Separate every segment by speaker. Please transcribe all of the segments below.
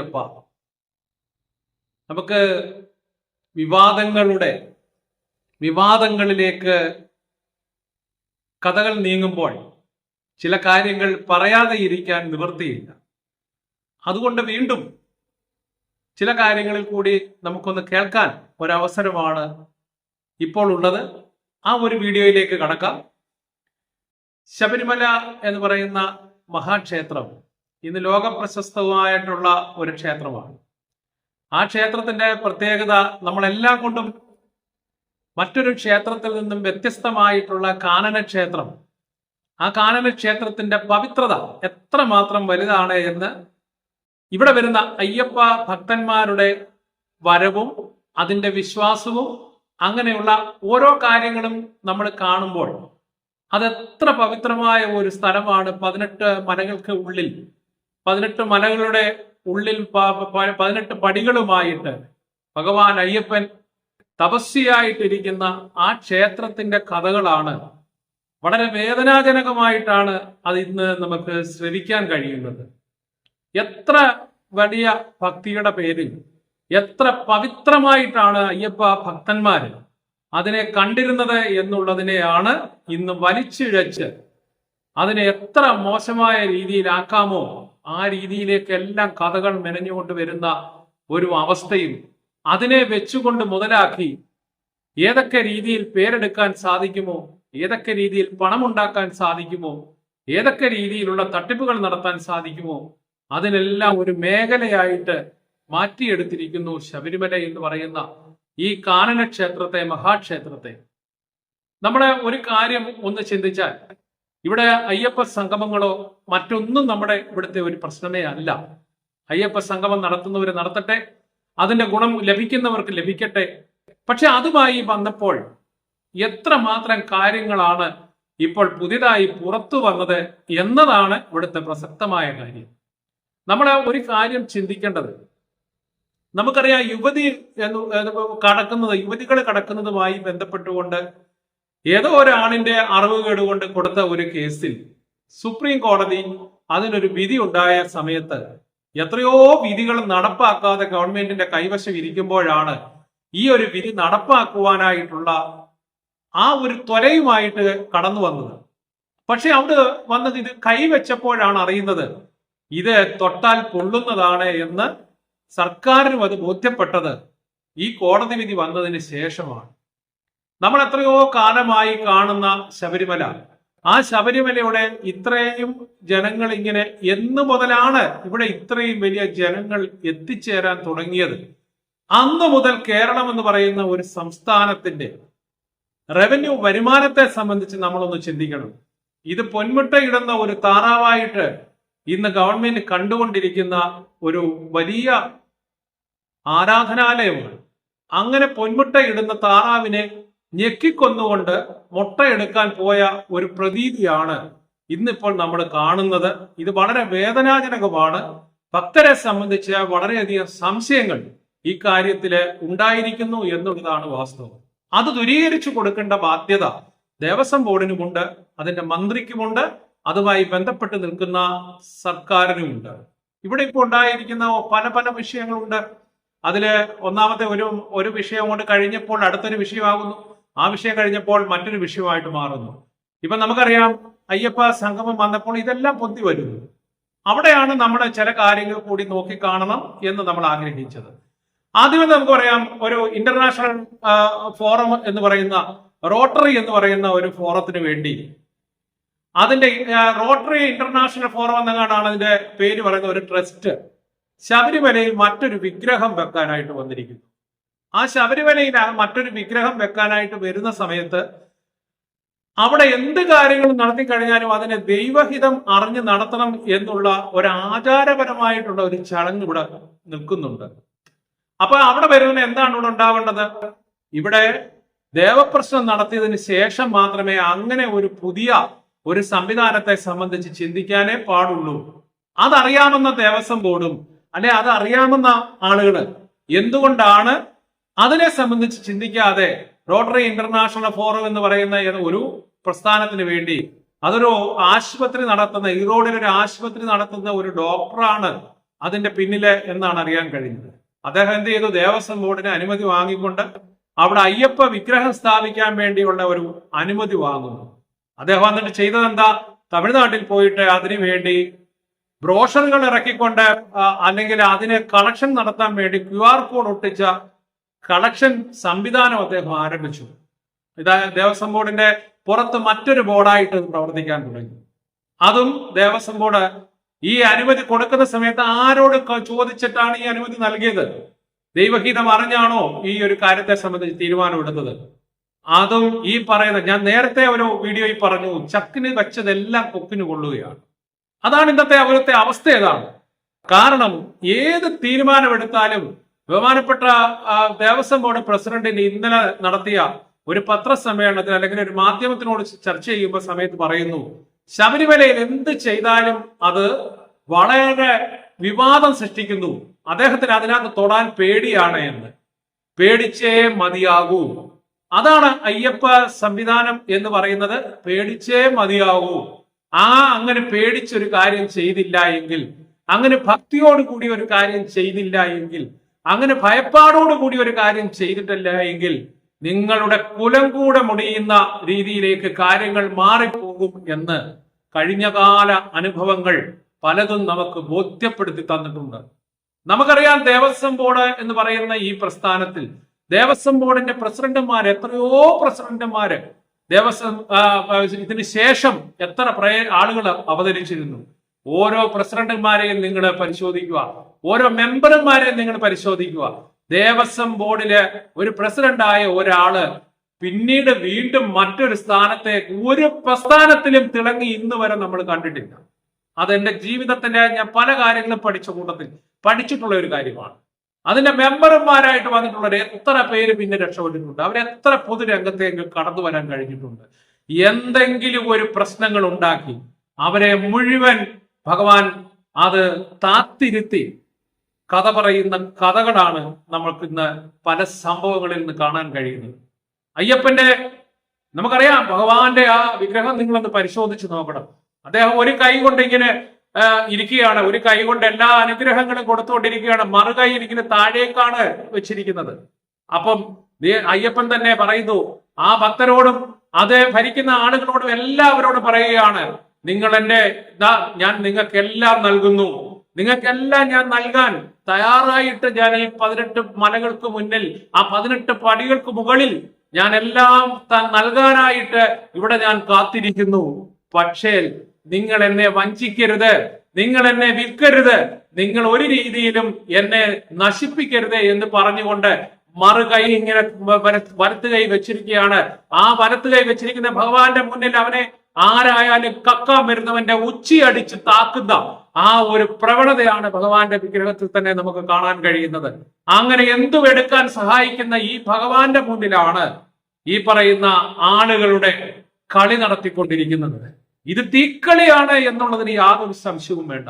Speaker 1: അയ്യപ്പ. നമുക്ക് വിവാദങ്ങളുടെ വിവാദങ്ങളിലേക്ക് കഥകൾ നീങ്ങുമ്പോൾ ചില കാര്യങ്ങൾ പറയാതെ ഇരിക്കാൻ നിവൃത്തിയില്ല. അതുകൊണ്ട് വീണ്ടും ചില കാര്യങ്ങളിൽ കൂടി നമുക്കൊന്ന് കേൾക്കാൻ ഒരവസരമാണ് ഇപ്പോൾ ഉള്ളത്. ആ ഒരു വീഡിയോയിലേക്ക് കടക്കാം. ശബരിമല എന്ന് പറയുന്ന മഹാക്ഷേത്രം ഇന്ന് ലോക പ്രശസ്തമായിട്ടുള്ള ഒരു ക്ഷേത്രമാണ്. ആ ക്ഷേത്രത്തിന്റെ പ്രത്യേകത നമ്മളെല്ലാം കൊണ്ടും മറ്റൊരു ക്ഷേത്രത്തിൽ നിന്നും വ്യത്യസ്തമായിട്ടുള്ള കാനന ക്ഷേത്രം. ആ കാനന ക്ഷേത്രത്തിന്റെ പവിത്രത എത്രമാത്രം വലുതാണ് എന്ന് ഇവിടെ വരുന്ന അയ്യപ്പ ഭക്തന്മാരുടെ വരവും അതിന്റെ വിശ്വാസവും അങ്ങനെയുള്ള ഓരോ കാര്യങ്ങളും നമ്മൾ കാണുമ്പോൾ അതെത്ര പവിത്രമായ ഒരു സ്ഥലമാണ് പതിനെട്ട് മലകൾക്ക് ഉള്ളിൽ. പതിനെട്ട് മലകളുടെ ഉള്ളിൽ പതിനെട്ട് പടികളുമായിട്ട് ഭഗവാൻ അയ്യപ്പൻ തപസ്യയായിട്ടിരിക്കുന്ന ആ ക്ഷേത്രത്തിന്റെ കഥകളാണ്. വളരെ വേദനാജനകമായിട്ടാണ് അത് ഇന്ന് നമുക്ക് ശ്രവിക്കാൻ കഴിയുന്നത്. എത്ര വലിയ ഭക്തിയുടെ പേരിൽ എത്ര പവിത്രമായിട്ടാണ് അയ്യപ്പ ഭക്തന്മാർ അതിനെ കണ്ടിരുന്നത് എന്നുള്ളതിനെയാണ് ഇന്ന് വലിച്ചിഴച്ച് അതിനെ എത്ര മോശമായ രീതിയിലാക്കാമോ ആ രീതിയിലേക്കെല്ലാം കഥകൾ മെനഞ്ഞുകൊണ്ട് വരുന്ന ഒരു അവസ്ഥയും അതിനെ വെച്ചുകൊണ്ട് മുതലാക്കി ഏതൊക്കെ രീതിയിൽ പേരെടുക്കാൻ സാധിക്കുമോ ഏതൊക്കെ രീതിയിൽ പണമുണ്ടാക്കാൻ സാധിക്കുമോ ഏതൊക്കെ രീതിയിലുള്ള തട്ടിപ്പുകൾ നടത്താൻ സാധിക്കുമോ അതിനെല്ലാം ഒരു മേഖലയായിട്ട് മാറ്റിയെടുത്തിരിക്കുന്നു ശബരിമല എന്ന് പറയുന്ന ഈ കാനന ക്ഷേത്രത്തെ മഹാക്ഷേത്രത്തെ. നമ്മുടെ ഒരു കാര്യം ഒന്ന് ചിന്തിച്ചാൽ ഇവിടെ അയ്യപ്പ സംഗമങ്ങളോ മറ്റൊന്നും നമ്മുടെ ഇവിടുത്തെ ഒരു പ്രശ്നമേ അല്ല. അയ്യപ്പ സംഗമം നടത്തുന്നവർ നടത്തട്ടെ അതിന്റെ ഗുണം ലഭിക്കുന്നവർക്ക് ലഭിക്കട്ടെ. പക്ഷെ അതുമായി വന്നപ്പോൾ എത്ര മാത്രം കാര്യങ്ങളാണ് ഇപ്പോൾ പുതിയതായി പുറത്തു വന്നത് എന്നതാണ് ഇവിടുത്തെ പ്രസക്തമായ കാര്യം. നമ്മൾ ഒരു കാര്യം ചിന്തിക്കേണ്ടത്. നമുക്കറിയാം യുവതി എന്ന് കടക്കുന്നത് യുവതികൾ കടക്കുന്നതുമായി ബന്ധപ്പെട്ടുകൊണ്ട് ഏതോ ഒരാളിന്റെ അറിവ് കേടുകൊണ്ട് കൊടുത്ത ഒരു കേസിൽ സുപ്രീം കോടതി അതിനൊരു വിധി ഉണ്ടായ സമയത്ത് എത്രയോ വിധികൾ നടപ്പാക്കാതെ ഗവൺമെന്റിന്റെ കൈവശം ഇരിക്കുമ്പോഴാണ് ഈ ഒരു വിധി നടപ്പാക്കുവാനായിട്ടുള്ള ആ ഒരു ത്വരയുമായിട്ട് കടന്നു വന്നത്. പക്ഷെ അവിടെ വന്നത് ഇത് കൈവച്ചപ്പോഴാണ് അറിയുന്നത് ഇത് തൊട്ടാൽ പൊള്ളുന്നതാണ് എന്ന് സർക്കാരിനും അത് ബോധ്യപ്പെട്ടത്. ഈ കോടതി വിധി വന്നതിന് ശേഷമാണ്. നമ്മൾ എത്രയോ കാലമായി കാണുന്ന ശബരിമല. ആ ശബരിമലയുടെ ഇത്രയും ജനങ്ങൾ ഇങ്ങനെ എന്ന് മുതലാണ് ഇവിടെ ഇത്രയും വലിയ ജനങ്ങൾ എത്തിച്ചേരാൻ തുടങ്ങിയത്. അന്നു മുതൽ കേരളം എന്ന് പറയുന്ന ഒരു സംസ്ഥാനത്തിന്റെ റവന്യൂ വരുമാനത്തെ സംബന്ധിച്ച് നമ്മളൊന്ന് ചിന്തിക്കണം. ഇത് പൊന്മുട്ടയിടുന്ന ഒരു താറാവായിട്ട് ഇന്ന് ഗവൺമെന്റ് കണ്ടുകൊണ്ടിരിക്കുന്ന ഒരു വലിയ ആരാധനാലയമാണ്. അങ്ങനെ പൊന്മുട്ടയിടുന്ന താറാവിനെ ഞെക്കിക്കൊന്നുകൊണ്ട് മുട്ടയെടുക്കാൻ പോയ ഒരു പ്രതീതിയാണ് ഇന്നിപ്പോൾ നമ്മൾ കാണുന്നത്. ഇത് വളരെ വേദനാജനകമാണ്. ഭക്തരെ സംബന്ധിച്ച് വളരെയധികം സംശയങ്ങൾ ഈ കാര്യത്തിൽ ഉണ്ടായിരിക്കുന്നു എന്നുള്ളതാണ് വാസ്തവം. അത് ദുരീകരിച്ചു കൊടുക്കേണ്ട ബാധ്യത ദേവസ്വം ബോർഡിനുമുണ്ട് അതിന്റെ മന്ത്രിക്കുമുണ്ട് അതുമായി ബന്ധപ്പെട്ട് നിൽക്കുന്ന സർക്കാരിനുമുണ്ട്. ഇവിടെ ഇപ്പോൾ ഉണ്ടായിരിക്കുന്ന പല പല വിഷയങ്ങളുണ്ട്. അതിൽ ഒന്നാമത്തെ ഒരു ഒരു വിഷയം കൊണ്ട് കഴിഞ്ഞപ്പോൾ അടുത്തൊരു വിഷയമാകുന്നു. ആ വിഷയം കഴിഞ്ഞപ്പോൾ മറ്റൊരു വിഷയമായിട്ട് മാറുന്നു. ഇപ്പൊ നമുക്കറിയാം അയ്യപ്പ സംഗമം വന്നപ്പോൾ ഇതെല്ലാം പൊന്തി വരുന്നു. അവിടെയാണ് നമ്മുടെ ചില കാര്യങ്ങൾ കൂടി നോക്കിക്കാണണം എന്ന് നമ്മൾ ആഗ്രഹിച്ചത്. ആദ്യമേ നമുക്ക് പറയാം ഒരു ഇന്റർനാഷണൽ ഫോറം എന്ന് പറയുന്ന റോട്ടറി എന്ന് പറയുന്ന ഒരു ഫോറത്തിന് വേണ്ടി. അതിന്റെ റോട്ടറി ഇന്റർനാഷണൽ ഫോറം എന്നങ്ങാണ്ടാണ് അതിന്റെ പേര് പറയുന്ന ഒരു ട്രസ്റ്റ് ശബരിമലയിൽ മറ്റൊരു വിഗ്രഹം വെക്കാനായിട്ട് വന്നിരിക്കുന്നു. ആ ശബരിമലയിൽ മറ്റൊരു വിഗ്രഹം വെക്കാനായിട്ട് വരുന്ന സമയത്ത് അവിടെ എന്ത് കാര്യങ്ങൾ നടത്തി കഴിഞ്ഞാലും അതിനെ ദൈവഹിതം അറിഞ്ഞ് നടത്തണം എന്നുള്ള ഒരു ആചാരപരമായിട്ടുള്ള ഒരു ചടങ്ങ് ഇവിടെ നിൽക്കുന്നുണ്ട്. അപ്പൊ അവിടെ വരുന്ന എന്താണ് ഇവിടെ ഉണ്ടാവേണ്ടത്? ഇവിടെ ദേവപ്രശ്നം നടത്തിയതിന് ശേഷം മാത്രമേ അങ്ങനെ ഒരു പുതിയ ഒരു സംവിധാനത്തെ സംബന്ധിച്ച് ചിന്തിക്കാനേ പാടുള്ളൂ. അതറിയാമെന്ന ദേവസ്വം ബോർഡും അല്ലെ അതറിയാമെന്ന ആളുകൾ എന്തുകൊണ്ടാണ് അതിനെ സംബന്ധിച്ച് ചിന്തിക്കാതെ റോട്ടറി ഇന്റർനാഷണൽ ഫോറം എന്ന് പറയുന്ന ഒരു പ്രസ്ഥാനത്തിന് വേണ്ടി അതൊരു ആശുപത്രി നടത്തുന്ന ഈറോഡിൽ ഒരു ആശുപത്രി നടത്തുന്ന ഒരു ഡോക്ടറാണ് അതിന്റെ പിന്നിൽ എന്നാണ് അറിയാൻ കഴിഞ്ഞത്. അദ്ദേഹം എന്ത് ചെയ്തു? ദേവസ്വം ബോർഡിന് അനുമതി വാങ്ങിക്കൊണ്ട് അവിടെ അയ്യപ്പ വിഗ്രഹം സ്ഥാപിക്കാൻ വേണ്ടിയുള്ള ഒരു അനുമതി വാങ്ങുന്നു. അദ്ദേഹം വന്നിട്ട് ചെയ്തത് എന്താ തമിഴ്നാട്ടിൽ പോയിട്ട് അതിനു വേണ്ടി ബ്രോഷറുകൾ ഇറക്കിക്കൊണ്ട് അല്ലെങ്കിൽ അതിന് കളക്ഷൻ നടത്താൻ വേണ്ടി ക്യു ആർ കോഡ് ഒട്ടിച്ച കളക്ഷൻ സംവിധാനം അദ്ദേഹം ആരംഭിച്ചു. ഇതാ ദേവസ്വം ബോർഡിന്റെ പുറത്ത് മറ്റൊരു ബോർഡായിട്ട് പ്രവർത്തിക്കാൻ തുടങ്ങി. അതും ദേവസ്വം ബോർഡ് ഈ അനുമതി കൊടുക്കുന്ന സമയത്ത് ആരോട് ചോദിച്ചിട്ടാണ് ഈ അനുമതി നൽകിയത്? ദൈവഹിതം അറിഞ്ഞാണോ ഈ ഒരു കാര്യത്തെ സംബന്ധിച്ച് തീരുമാനമെടുത്തത്? അതും ഈ പറയുന്ന ഞാൻ നേരത്തെ ഒരു വീഡിയോയിൽ പറഞ്ഞു ചക്കിന് വെച്ചതെല്ലാം കൊക്കിന് കൊള്ളുകയാണ്. അതാണ് ഇന്നത്തെ അവരുടെ അവസ്ഥ ഏതാണ്? കാരണം ഏത് തീരുമാനമെടുത്താലും ബഹുമാനപ്പെട്ട ദേവസ്വം ബോർഡ് പ്രസിഡന്റിന് ഇന്നലെ നടത്തിയ ഒരു പത്രസമ്മേളനത്തിൽ അല്ലെങ്കിൽ ഒരു മാധ്യമത്തിനോട് ചർച്ച ചെയ്യുമ്പോൾ സമയത്ത് പറയുന്നു ശബരിമലയിൽ എന്ത് ചെയ്താലും അത് വളരെ വിവാദം സൃഷ്ടിക്കുന്നു. അദ്ദേഹത്തിന് അതിനകത്ത് തൊടാൻ പേടിയാണ് എന്ന്. പേടിച്ചേ മതിയാകൂ. അതാണ് അയ്യപ്പ സംവിധാനം എന്ന് പറയുന്നത്. പേടിച്ചേ മതിയാകൂ. ആ അങ്ങനെ പേടിച്ചൊരു കാര്യം ചെയ്തില്ല എങ്കിൽ അങ്ങനെ ഭക്തിയോട് കൂടി ഒരു കാര്യം ചെയ്തില്ല എങ്കിൽ അങ്ങനെ ഭയപ്പാടോട് കൂടി ഒരു കാര്യം ചെയ്തിട്ടില്ല എങ്കിൽ നിങ്ങളുടെ കുലം കൂടെ മുടിയുന്ന രീതിയിലേക്ക് കാര്യങ്ങൾ മാറിപ്പോകും എന്ന് കഴിഞ്ഞകാല അനുഭവങ്ങൾ പലതും നമുക്ക് ബോധ്യപ്പെടുത്തി തന്നിട്ടുണ്ട്. നമുക്കറിയാം ദേവസ്വം ബോർഡ് എന്ന് പറയുന്ന ഈ പ്രസ്ഥാനത്തിൽ ദേവസ്വം ബോർഡിന്റെ പ്രസിഡന്റുമാർ എത്രയോ പ്രസിഡന്റുമാര് ദേവസ്വം ഇതിന് ശേഷം എത്ര പ്രയ ആളുകൾ അവതരിച്ചിരുന്നു. ഓരോ പ്രസിഡന്റുമാരെയും നിങ്ങൾ പരിശോധിക്കുക. ഓരോ മെമ്പർമാരെയും നിങ്ങൾ പരിശോധിക്കുക. ദേവസ്വം ബോർഡിലെ ഒരു പ്രസിഡന്റായ ഒരാൾ പിന്നീട് വീണ്ടും മറ്റൊരു സ്ഥാനത്തെ ഒരു പ്രസ്ഥാനത്തിലും തിളങ്ങി ഇന്ന് വരെ നമ്മൾ കണ്ടിട്ടില്ല. അതെന്റെ ജീവിതത്തിന്റെ ഞാൻ പല കാര്യങ്ങളും പഠിച്ച കൂട്ടത്തിൽ പഠിച്ചിട്ടുള്ള ഒരു കാര്യമാണ്. അതിന്റെ മെമ്പർമാരായിട്ട് വന്നിട്ടുള്ളവർ എത്ര പേര് പിന്നെ രക്ഷപ്പെട്ടിട്ടുണ്ട്? അവർ എത്ര പൊതുരംഗത്തേക്ക് കടന്നു വരാൻ കഴിഞ്ഞിട്ടുണ്ട്? എന്തെങ്കിലും ഒരു പ്രശ്നങ്ങൾ ഉണ്ടാക്കി അവരെ മുഴുവൻ ഭഗവാൻ അത് താത്തിരുത്തി കഥ പറയുന്ന കഥകളാണ് നമ്മൾക്ക് ഇന്ന് പല സംഭവങ്ങളിൽ നിന്ന് കാണാൻ കഴിയുന്നത്. അയ്യപ്പന്റെ നമുക്കറിയാം ഭഗവാന്റെ ആ വിഗ്രഹം നിങ്ങളൊന്ന് പരിശോധിച്ച് നോക്കണം. അദ്ദേഹം ഒരു കൈ കൊണ്ട് ഇങ്ങനെ ഇരിക്കുകയാണ്. ഒരു കൈ കൊണ്ട് എല്ലാ അനുഗ്രഹങ്ങളും കൊടുത്തുകൊണ്ടിരിക്കുകയാണ്. മറുകൈ ഇരിക്കുന്ന താഴേക്കാണ് വെച്ചിരിക്കുന്നത്. അപ്പം അയ്യപ്പൻ തന്നെ പറയുന്നു ആ ഭക്തരോടും അത് ഭരിക്കുന്ന ആളുകളോടും എല്ലാവരോടും പറയുകയാണ് നിങ്ങൾ എന്റെ ഞാൻ നിങ്ങൾക്കെല്ലാം നൽകുന്നു. നിങ്ങൾക്കെല്ലാം ഞാൻ നൽകാൻ തയ്യാറായിട്ട് ഞാൻ ഈ പതിനെട്ട് മലകൾക്ക് മുന്നിൽ ആ പതിനെട്ട് പടികൾക്ക് മുകളിൽ ഞാൻ എല്ലാം നൽകാനായിട്ട് ഇവിടെ ഞാൻ കാത്തിരിക്കുന്നു. പക്ഷേ നിങ്ങൾ എന്നെ വഞ്ചിക്കരുത്. നിങ്ങൾ എന്നെ വിൽക്കരുത്. നിങ്ങൾ ഒരു രീതിയിലും എന്നെ നശിപ്പിക്കരുത് എന്ന് പറഞ്ഞുകൊണ്ട് മറുകൈ ഇങ്ങനെ വര- കൈ വെച്ചിരിക്കുകയാണ്. ആ വലത്ത് കൈ വെച്ചിരിക്കുന്ന ഭഗവാന്റെ മുന്നിൽ അവനെ ആരായാലും കക്കാൻ വരുന്നവന്റെ ഉച്ചയടിച്ച് താക്കുന്ന ആ ഒരു പ്രവണതയാണ് ഭഗവാന്റെ വിഗ്രഹത്തിൽ തന്നെ നമുക്ക് കാണാൻ കഴിയുന്നത്. അങ്ങനെ എന്തും എടുക്കാൻ സഹായിക്കുന്ന ഈ ഭഗവാന്റെ മുന്നിലാണ് ഈ പറയുന്ന ആളുകളുടെ കളി നടത്തിക്കൊണ്ടിരിക്കുന്നത്. ഇത് തീക്കളിയാണ് എന്നുള്ളതിന് യാതൊരു സംശയവും വേണ്ട.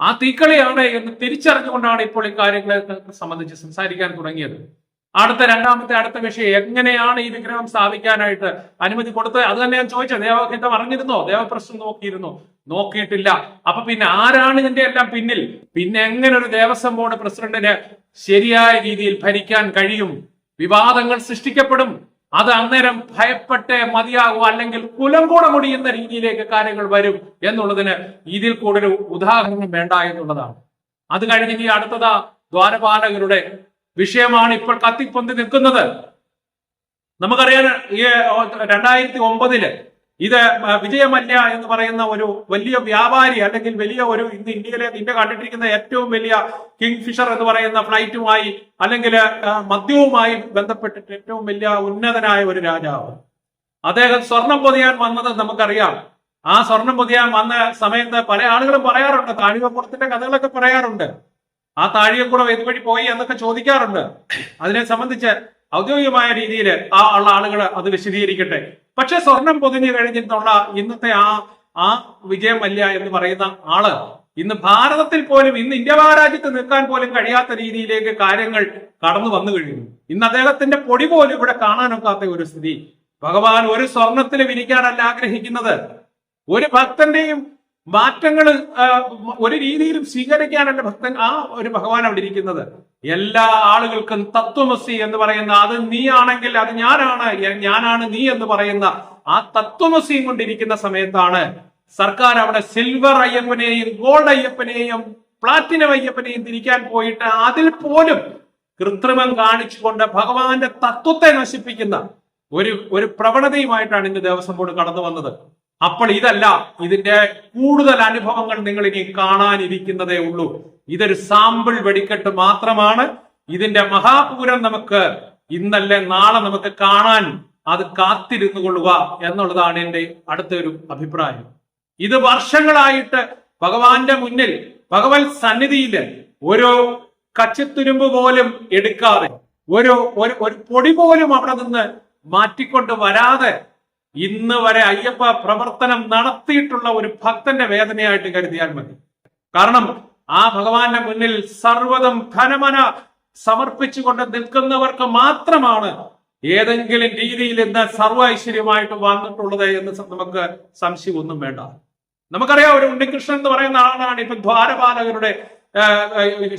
Speaker 1: ആ തീക്കളിയാണ് എന്ന് തിരിച്ചറിഞ്ഞുകൊണ്ടാണ് ഇപ്പോൾ ഈ കാര്യങ്ങളെ സംബന്ധിച്ച് സംസാരിക്കാൻ തുടങ്ങിയത്. അടുത്ത രണ്ടാമത്തെ അടുത്ത വിഷയം. എങ്ങനെയാണ് ഈ വിഗ്രഹം സ്ഥാപിക്കാനായിട്ട് അനുമതി കൊടുത്തത്? അത് തന്നെ ഞാൻ ചോദിച്ചത്. ദേവഹിതം അറിഞ്ഞിരുന്നോ? ദേവപ്രശ്നം നോക്കിയിരുന്നു? നോക്കിയിട്ടില്ല. അപ്പൊ പിന്നെ ആരാണ് ഇതിന്റെ എല്ലാം പിന്നിൽ? പിന്നെ എങ്ങനെ ഒരു ദേവസ്വം ബോർഡ് പ്രസിഡന്റിന് ശരിയായ രീതിയിൽ ഭരിക്കാൻ കഴിയും? വിവാദങ്ങൾ സൃഷ്ടിക്കപ്പെടും. അത് അന്നേരം ഭയപ്പെട്ട് മതിയാകും. അല്ലെങ്കിൽ കുലം കൂടെ മുടിയുന്ന രീതിയിലേക്ക് കാര്യങ്ങൾ വരും എന്നുള്ളതിന് ഇതിൽ കൂടുതൽ ഉദാഹരണം വേണ്ട എന്നുള്ളതാണ്. അത് കഴിഞ്ഞ് ഇനി അടുത്തതാ ദ്വാരപാലകരുടെ വിഷയമാണ് ഇപ്പോൾ കത്തിപ്പൊന്തി നിൽക്കുന്നത്. നമുക്കറിയാൻ ഈ രണ്ടായിരത്തി ഒമ്പതിൽ ഇത് വിജയമല്യ എന്ന് പറയുന്ന ഒരു വലിയ വ്യാപാരി അല്ലെങ്കിൽ വലിയ ഒരു ഇന്ന് ഇന്ത്യയിലെ ഇന്ത്യ കണ്ടിട്ടിരിക്കുന്ന ഏറ്റവും വലിയ കിങ് ഫിഷർ എന്ന് പറയുന്ന ഫ്ലൈറ്റുമായി അല്ലെങ്കിൽ മദ്യവുമായി ബന്ധപ്പെട്ടിട്ട് ഏറ്റവും വലിയ ഉന്നതനായ ഒരു രാജാവ്. അദ്ദേഹം സ്വർണം പൊതിയാൻ വന്നത് നമുക്കറിയാം. ആ സ്വർണം പൊതിയാൻ വന്ന സമയത്ത് പല ആളുകളും പറയാറുണ്ട് താഴികപ്പുറത്തിന്റെ കഥകളൊക്കെ പറയാറുണ്ട്. ആ താഴികക്കുടം ഇതുവഴി പോയി എന്നൊക്കെ ചോദിക്കാറുണ്ട്. അതിനെ സംബന്ധിച്ച് ഔദ്യോഗികമായ രീതിയിൽ ആ ഉള്ള ആളുകൾ അത് വിശദീകരിക്കട്ടെ. പക്ഷെ സ്വർണം പൊതിഞ്ഞു കഴിഞ്ഞിട്ടുള്ള ഇന്നത്തെ ആ ആ വിജയം വല്യ എന്ന് പറയുന്ന ആൾ ഇന്ന് ഭാരതത്തിൽ പോലും ഇന്ന് ഇന്ത്യ മഹാരാജ്യത്ത് നിൽക്കാൻ പോലും കഴിയാത്ത രീതിയിലേക്ക് കാര്യങ്ങൾ കടന്നു വന്നു കഴിഞ്ഞു. ഇന്ന് അദ്ദേഹത്തിന്റെ പൊടി പോലും ഇവിടെ കാണാനൊക്കാത്ത ഒരു സ്ഥിതി. ഭഗവാൻ ഒരു സ്വർണത്തിൽ വിരിക്കാനല്ല ആഗ്രഹിക്കുന്നത്. ഒരു ഭക്തന്റെയും മാറ്റങ്ങൾ ഒരു രീതിയിലും സ്വീകരിക്കാനല്ല ഭക്തൻ ആ ഒരു ഭഗവാൻ അവിടെ ഇരിക്കുന്നത്. എല്ലാ ആളുകൾക്കും തത്വമസി എന്ന് പറയുന്ന അത് നീ ആണെങ്കിൽ അത് ഞാനാണ് ഞാനാണ് നീ എന്ന് പറയുന്ന ആ തത്വമസിയും കൊണ്ടിരിക്കുന്ന സമയത്താണ് സർക്കാർ അവിടെ സിൽവർ അയ്യപ്പനെയും ഗോൾഡ് അയ്യപ്പനെയും പ്ലാറ്റിനം അയ്യപ്പനെയും തിരിക്കാൻ പോയിട്ട് അതിൽ പോലും കൃത്രിമം കാണിച്ചുകൊണ്ട് ഭഗവാന്റെ തത്വത്തെ നശിപ്പിക്കുന്ന ഒരു ഒരു പ്രവണതയുമായിട്ടാണ് ഇന്ന് ദേവസ്വം ബോർഡ് കടന്നു വന്നത് അപ്പോൾ ഇതല്ല ഇതിന്റെ കൂടുതൽ അനുഭവങ്ങൾ നിങ്ങൾ ഇനി കാണാനിരിക്കുന്നതേ ഉള്ളൂ. ഇതൊരു സാമ്പിൾ വെടിക്കെട്ട് മാത്രമാണ്. ഇതിന്റെ മഹാപൂരം നമുക്ക് ഇന്നല്ലേ നാളെ നമുക്ക് കാണാൻ അത് കാത്തിരുന്നു കൊള്ളുക എന്നുള്ളതാണ് എന്റെ അടുത്തൊരു അഭിപ്രായം. ഇത് വർഷങ്ങളായിട്ട് ഭഗവാന്റെ മുന്നിൽ ഭഗവത് സന്നിധിയിൽ ഒരു കച്ചിത്തുരുമ്പ് പോലും എടുക്കാതെ ഒരു ഒരു പൊടി പോലും അവിടെ നിന്ന് മാറ്റിക്കൊണ്ട് വരാതെ ഇന്ന് വരെ അയ്യപ്പ പ്രവർത്തനം നടത്തിയിട്ടുള്ള ഒരു ഭക്തന്റെ വേദനയായിട്ട് കരുതിയാൽ മതി. കാരണം ആ ഭഗവാന്റെ മുന്നിൽ സർവതം ഖനമന സമർപ്പിച്ചുകൊണ്ട് നിൽക്കുന്നവർക്ക് മാത്രമാണ് ഏതെങ്കിലും രീതിയിൽ ഇന്ന് സർവ ഐശ്വര്യമായിട്ട് വന്നിട്ടുള്ളത് എന്ന് നമുക്ക് സംശയമൊന്നും വേണ്ട. നമുക്കറിയാം ഒരു ഉണ്ണികൃഷ്ണൻ എന്ന് പറയുന്ന ആളാണ് ഇപ്പൊ ദ്വാരപാലകരുടെ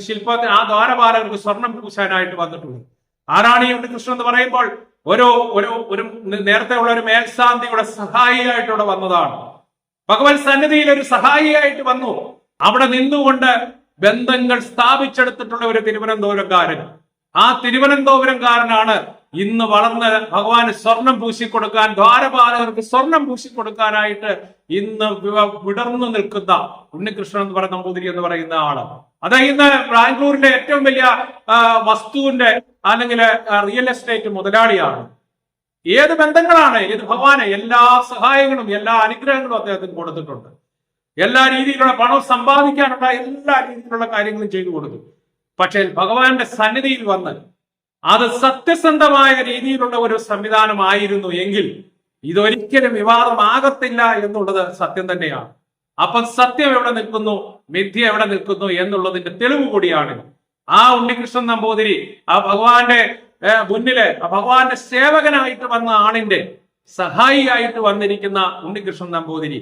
Speaker 1: ശില്പത്തിന് ആ ദ്വാരപാലകർക്ക് സ്വർണം പൂശാനായിട്ട് വന്നിട്ടുള്ളത്. ആരാണ് ഈ ഉണ്ണികൃഷ്ണൻ എന്ന് പറയുമ്പോൾ ഒരു ഒരു ഒരു നേരത്തെ ഉള്ള ഒരു മേൽശാന്തിയുടെ സഹായിയായിട്ട് വന്നതാണ്. ഭഗവത് സന്നിധിയിൽ ഒരു സഹായിയായിട്ട് വന്നു. അവിടെ നിന്നുകൊണ്ട് ബന്ധങ്ങൾ സ്ഥാപിച്ചെടുത്തിട്ടുള്ള ഒരു തിരുവനന്തപുരംകാരൻ. ആ തിരുവനന്തപുരംകാരനാണ് ഇന്ന് വളർന്ന് ഭഗവാന് സ്വർണം പൂശിക്കൊടുക്കാൻ ദ്വാരപാലകർക്ക് സ്വർണം പൂശിക്കൊടുക്കാനായിട്ട് ഇന്ന് വിടർന്നു നിൽക്കുന്ന ഉണ്ണികൃഷ്ണൻ എന്ന് പറയുന്ന നമ്പൂതിരി എന്ന് പറയുന്ന ആൾ. അതായത് ഇന്ന് ബാംഗ്ലൂരിന്റെ ഏറ്റവും വലിയ വസ്തുവിന്റെ അല്ലെങ്കിൽ റിയൽ എസ്റ്റേറ്റ് മുതലാളിയാണ്. ഏത് ബന്ധങ്ങളാണ്? ഏത് ഭഗവാന് എല്ലാ സഹായങ്ങളും എല്ലാ അനുഗ്രഹങ്ങളും അദ്ദേഹത്തിന് കൊടുത്തിട്ടുണ്ട്. എല്ലാ രീതിയിലുള്ള പണം സമ്പാദിക്കാനുള്ള എല്ലാ രീതിയിലുള്ള കാര്യങ്ങളും ചെയ്തു കൊടുത്തു. പക്ഷേ ഭഗവാന്റെ സന്നിധിയിൽ വന്ന് അത് സത്യസന്ധമായ രീതിയിലുള്ള ഒരു സംവിധാനമായിരുന്നു എങ്കിൽ ഇതൊരിക്കലും വിവാദമാകത്തില്ല എന്നുള്ളത് സത്യം തന്നെയാണ്. അപ്പൊ സത്യം എവിടെ നിൽക്കുന്നു മിഥ്യ എവിടെ നിൽക്കുന്നു എന്നുള്ളതിന്റെ തെളിവ് കൂടിയാണ്. ആ ഉണ്ണികൃഷ്ണൻ നമ്പൂതിരി ആ ഭഗവാന്റെ മുന്നിൽ ഭഗവാന്റെ സേവകനായിട്ട് വന്ന ആണിന്റെ സഹായിയായിട്ട് വന്നിരിക്കുന്ന ഉണ്ണികൃഷ്ണൻ നമ്പൂതിരി.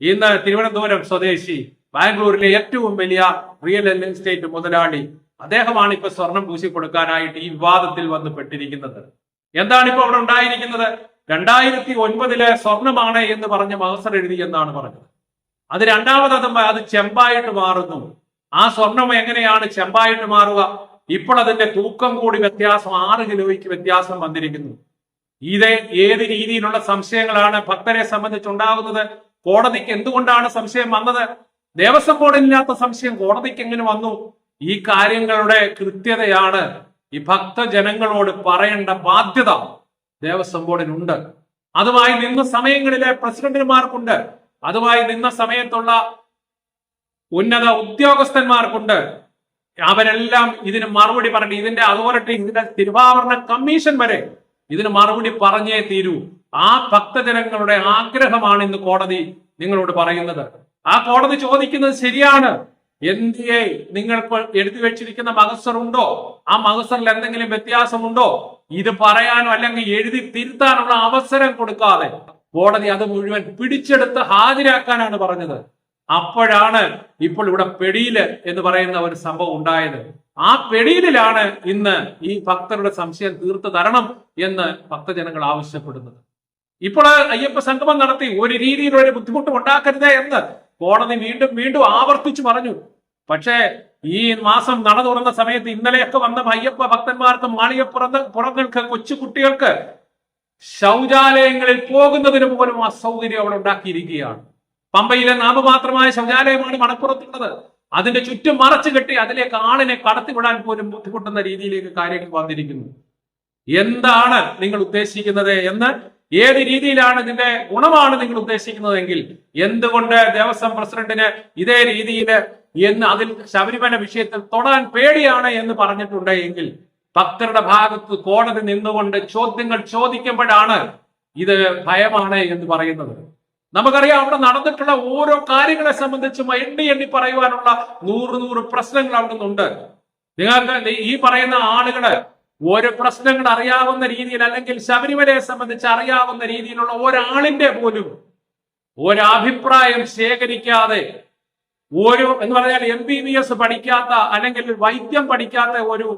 Speaker 1: ഇന്ന് തിരുവനന്തപുരം സ്വദേശി ബാംഗ്ലൂരിലെ ഏറ്റവും വലിയ റിയൽ എസ്റ്റേറ്റ് മുതലാളി അദ്ദേഹമാണ് ഇപ്പൊ സ്വർണം പൂശി കൊടുക്കാനായിട്ട് ഈ വിവാദത്തിൽ വന്ന് പെട്ടിരിക്കുന്നത്. എന്താണ് ഇപ്പൊ അവിടെ ഉണ്ടായിരിക്കുന്നത്? രണ്ടായിരത്തി ഒൻപതിലെ സ്വർണമാണ് എന്ന് പറഞ്ഞ മഹസർ എഴുതി എന്നാണ് പറഞ്ഞത്. അത് രണ്ടാമത് അത് ചെമ്പായിട്ട് മാറുന്നു. ആ സ്വർണം എങ്ങനെയാണ് ചെമ്പായിട്ട് മാറുക? ഇപ്പോൾ അതിന്റെ തൂക്കം കൂടി വ്യത്യാസം ആറ് കിലോയ്ക്ക് വ്യത്യാസം വന്നിരിക്കുന്നു. ഇത് ഏത് രീതിയിലുള്ള സംശയങ്ങളാണ് ഭക്തരെ സംബന്ധിച്ചുണ്ടാകുന്നത്? കോടതിക്ക് എന്തുകൊണ്ടാണ് സംശയം വന്നത്? ദേവസ്വം ബോർഡിലില്ലാത്ത സംശയം കോടതിക്ക് എങ്ങനെ വന്നു? ഈ കാര്യങ്ങളുടെ കൃത്യതയാണ് ഈ ഭക്തജനങ്ങളോട് പറയേണ്ട ബാധ്യത ദേവസ്വം ബോർഡിനുണ്ട്. അതുമായി നിന്ന സമയങ്ങളിലെ പ്രസിഡന്റുമാർക്കുണ്ട്. അതുമായി നിന്ന സമയത്തുള്ള ഉന്നത ഉദ്യോഗസ്ഥന്മാർക്കുണ്ട്. അവരെല്ലാം ഇതിന് മറുപടി പറഞ്ഞു ഇതിന്റെ അതോറിറ്റി ഇതിന്റെ തിരുവാഭരണ കമ്മീഷൻ വരെ ഇതിന് മറുപടി പറഞ്ഞേ തീരൂ. ആ ഭക്തജനങ്ങളുടെ ആഗ്രഹമാണ് ഇന്ന് കോടതി നിങ്ങളോട് പറയുന്നത്. ആ കോടതി ചോദിക്കുന്നത് ശരിയാണ്. എന്തിയെ നിങ്ങൾക്ക് എടുത്തു വെച്ചിരിക്കുന്ന മഹസർ ഉണ്ടോ ആ മഹസറിൽ എന്തെങ്കിലും വ്യത്യാസമുണ്ടോ? ഇത് പറയാനോ അല്ലെങ്കിൽ എഴുതി തിരുത്താനുള്ള അവസരം കൊടുക്കാതെ കോടതി അത് മുഴുവൻ പിടിച്ചെടുത്ത് ഹാജരാക്കാനാണ് പറഞ്ഞത്. അപ്പോഴാണ് ഇപ്പോൾ ഇവിടെ പെടിയിൽ എന്ന് പറയുന്ന ഒരു സംഭവം ഉണ്ടായത്. ആ പെടിയിലാണ് ഇന്ന് ഈ ഭക്തരുടെ സംശയം തീർത്തു തരണം എന്ന് ഭക്തജനങ്ങൾ ആവശ്യപ്പെടുന്നത്. ഇപ്പോൾ അയ്യപ്പ സംഗമം നടത്തി ഒരു രീതിയിൽ ഒരു ബുദ്ധിമുട്ടും ഉണ്ടാക്കരുതേ എന്ന് കോടതി വീണ്ടും വീണ്ടും ആവർത്തിച്ചു പറഞ്ഞു. പക്ഷേ ഈ മാസം നട തുറന്ന സമയത്ത് ഇന്നലെയൊക്കെ വന്ന അയ്യപ്പ ഭക്തന്മാർക്ക് മാളികപ്പുറത്ത് പുറങ്ങൾക്ക് കൊച്ചു കുട്ടികൾക്ക് ശൗചാലയങ്ങളിൽ പോകുന്നതിന് പോലും അസൗകര്യം അവിടെ ഉണ്ടാക്കിയിരിക്കുകയാണ്. പമ്പയിലെ നാമമാത്രമായ ശൗചാലയമാണ് മണപ്പുറത്തുള്ളത്. അതിന്റെ ചുറ്റും മറച്ചു കെട്ടി അതിലേക്ക് ആളിനെ കടത്തിവിടാൻ പോലും ബുദ്ധിമുട്ടുന്ന രീതിയിലേക്ക് കാര്യങ്ങൾ വന്നിരിക്കുന്നു. എന്താണ് നിങ്ങൾ ഉദ്ദേശിക്കുന്നത് എന്ന് ഏത് രീതിയിലാണ് ഇതിന്റെ ഗുണമാണ് നിങ്ങൾ ഉദ്ദേശിക്കുന്നതെങ്കിൽ എന്തുകൊണ്ട് ദേവസ്വം പ്രസിഡന്റിന് ഇതേ രീതിയിൽ എന്ന് അതിൽ ശബരിമല വിഷയത്തിൽ തൊടാൻ പേടിയാണ് എന്ന് പറഞ്ഞിട്ടുണ്ടെങ്കിൽ ഭക്തരുടെ ഭാഗത്ത് കോടതി നിന്നുകൊണ്ട് ചോദ്യങ്ങൾ ചോദിക്കുമ്പോഴാണ് ഇത് ഭയമാണ് എന്ന് പറയുന്നത്. നമുക്കറിയാം അവിടെ നടന്നിട്ടുള്ള ഓരോ കാര്യങ്ങളെ സംബന്ധിച്ചും എണ്ണി എണ്ണി പറയുവാനുള്ള നൂറ് നൂറ് പ്രശ്നങ്ങൾ അവിടെ നിന്നുണ്ട്. നിങ്ങൾക്ക് ഈ പറയുന്ന ആളുകൾ ഓരോ പ്രശ്നങ്ങൾ അറിയാവുന്ന രീതിയിൽ അല്ലെങ്കിൽ ശബരിമലയെ സംബന്ധിച്ച് അറിയാവുന്ന രീതിയിലുള്ള ഒരാളിന്റെ പോലും ഒരഭിപ്രായം ശേഖരിക്കാതെ ഒരു എന്ന് പറഞ്ഞാൽ എം ബി ബി എസ് പഠിക്കാത്ത അല്ലെങ്കിൽ വൈദ്യം പഠിക്കാത്ത ഒരു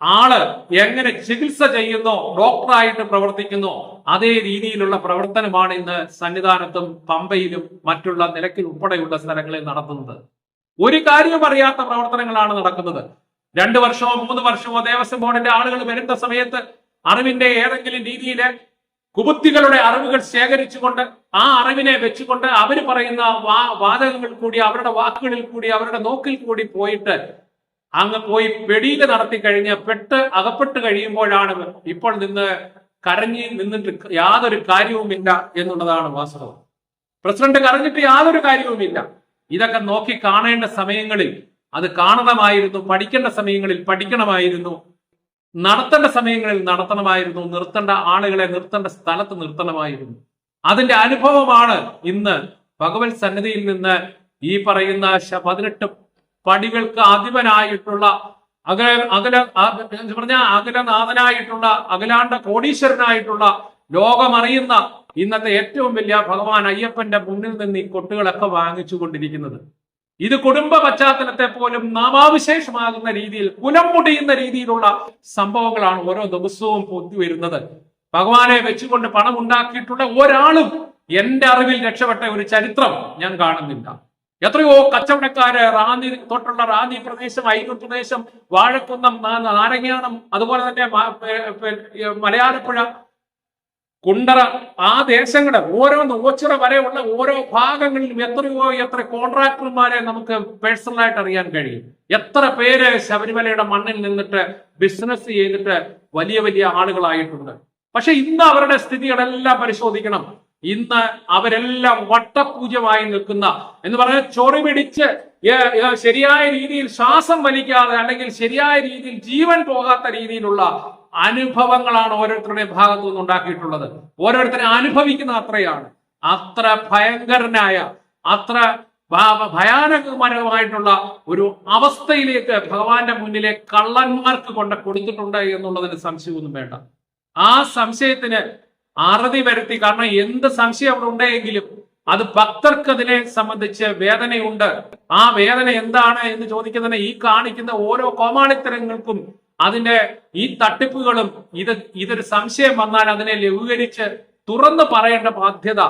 Speaker 1: ആൾ എങ്ങനെ ചികിത്സ ചെയ്യുന്നോ ഡോക്ടറായിട്ട് പ്രവർത്തിക്കുന്നോ അതേ രീതിയിലുള്ള പ്രവർത്തനമാണ് ഇന്ന് സന്നിധാനത്തും പമ്പയിലും മറ്റുള്ള നിലയ്ക്കിൽ ഉൾപ്പെടെയുള്ള സ്ഥലങ്ങളിൽ നടത്തുന്നത്. ഒരു കാര്യം അറിയാത്ത പ്രവർത്തനങ്ങളാണ് നടക്കുന്നത്. രണ്ടു വർഷമോ മൂന്ന് വർഷമോ ദേവസ്വം ബോർഡിന്റെ ആളുകൾ വരുന്ന സമയത്ത് അറിവിന്റെ ഏതെങ്കിലും രീതിയിൽ കുബുദ്ധികളുടെ അറിവുകൾ ശേഖരിച്ചുകൊണ്ട് ആ അറിവിനെ വെച്ചുകൊണ്ട് അവർ പറയുന്ന വാ വാചകങ്ങൾ കൂടി അവരുടെ വാക്കുകളിൽ കൂടി അവരുടെ നോക്കിൽ കൂടി പോയിട്ട് അങ്ങ് പോയി വെടിയിൽ നടത്തി കഴിഞ്ഞ് പെട്ട് അകപ്പെട്ട് കഴിയുമ്പോഴാണ് ഇപ്പോൾ നിന്ന് കരഞ്ഞ് നിന്നിട്ട് യാതൊരു കാര്യവുമില്ല എന്നുള്ളതാണ് വാസ്തവം. പ്രസിഡന്റ് കരഞ്ഞിട്ട് യാതൊരു കാര്യവുമില്ല. ഇതൊക്കെ നോക്കി കാണേണ്ട സമയങ്ങളിൽ അത് കാണണമായിരുന്നു പഠിക്കേണ്ട സമയങ്ങളിൽ പഠിക്കണമായിരുന്നു നടത്തേണ്ട സമയങ്ങളിൽ നടത്തണമായിരുന്നു നിർത്തേണ്ട ആളുകളെ നിർത്തേണ്ട സ്ഥലത്ത് നിർത്തണമായിരുന്നു. അതിന്റെ അനുഭവമാണ് ഇന്ന് ഭഗവത് സന്നിധിയിൽ നിന്ന് ഈ പറയുന്ന പതിനെട്ട് പടികൾക്ക് അധിപനായിട്ടുള്ള അകല അകല പറഞ്ഞ അകലനാഥനായിട്ടുള്ള അകലാണ്ട കോടീശ്വരനായിട്ടുള്ള ലോകമറിയുന്ന ഇന്നത്തെ ഏറ്റവും വലിയ ഭഗവാൻ അയ്യപ്പന്റെ മുന്നിൽ നിന്ന് ഈ കൊട്ടുകളൊക്കെ വാങ്ങിച്ചു കൊണ്ടിരിക്കുന്നത് ഇത് കുടുംബ പശ്ചാത്തലത്തെ പോലും നാമാവിശേഷമാകുന്ന രീതിയിൽ കുലം മുടിയുന്ന രീതിയിലുള്ള സംഭവങ്ങളാണ് ഓരോ ദിവസവും പൊന്തി വരുന്നത്. ഭഗവാനെ വെച്ചുകൊണ്ട് പണം ഉണ്ടാക്കിയിട്ടുള്ള ഒരാളും എന്റെ അറിവിൽ രക്ഷപ്പെട്ട ഒരു ചരിത്രം ഞാൻ കാണുന്നില്ല. എത്രയോ കച്ചവടക്കാര് റാന്നി തൊട്ടുള്ള റാന്നി പ്രദേശം അയ്യൂർ പ്രദേശം വാഴക്കുന്നം നാരങ്ങാനം അതുപോലെ തന്നെ മ- പെ- പെ- മലയാലപ്പുഴ കുണ്ടറ ആ ദേശങ്ങളുടെ ഓരോന്ന് ഓച്ചിറ വരെയുള്ള ഓരോ ഭാഗങ്ങളിലും എത്രയോ എത്ര കോൺട്രാക്ടർമാരെ നമുക്ക് പേഴ്സണലായിട്ട് അറിയാൻ കഴിയും. എത്ര പേര് ശബരിമലയുടെ മണ്ണിൽ നിന്നിട്ട് ബിസിനസ് ചെയ്തിട്ട് വലിയ വലിയ ആളുകളായിട്ടുണ്ട്. പക്ഷെ ഇന്ന് അവരുടെ സ്ഥിതികളെല്ലാം പരിശോധിക്കണം. ഇന്ന് അവരെല്ലാം വട്ടപൂജ്യമായി നിൽക്കുന്ന എന്ന് പറഞ്ഞാൽ ചൊറി പിടിച്ച് ശരിയായ രീതിയിൽ ശ്വാസം വലിക്കാതെ അല്ലെങ്കിൽ ശരിയായ രീതിയിൽ ജീവൻ പോകാത്ത രീതിയിലുള്ള അനുഭവങ്ങളാണ് ഓരോരുത്തരുടെയും ഭാഗത്തു നിന്ന് ഉണ്ടാക്കിയിട്ടുള്ളത്. ഓരോരുത്തരെ അനുഭവിക്കുന്ന അത്രയാണ്. അത്ര ഭയങ്കരനായ അത്ര ഭ- ഭയാനകപരമായിട്ടുള്ള ഒരു അവസ്ഥയിലേക്ക് ഭഗവാന്റെ മുന്നിലെ കള്ളന്മാർക്ക് കൊണ്ട് കൊടുത്തിട്ടുണ്ട് എന്നുള്ളതിന് സംശയമൊന്നും വേണ്ട. ആ സംശയത്തിന് അറുതി വരുത്തി കാരണം എന്ത് സംശയം അവിടെ ഉണ്ടെങ്കിലും അത് ഭക്തർക്ക് അതിനെ സംബന്ധിച്ച് വേദനയുണ്ട്. ആ വേദന എന്താണ് എന്ന് ചോദിക്കുന്നതിന് ഈ കാണിക്കുന്ന ഓരോ കോമാളിത്തരങ്ങൾക്കും അതിന്റെ ഈ തട്ടിപ്പുകളും ഇത് ഇതൊരു സംശയം വന്നാൽ അതിനെ ലഘൂകരിച്ച് തുറന്നു പറയേണ്ട ബാധ്യത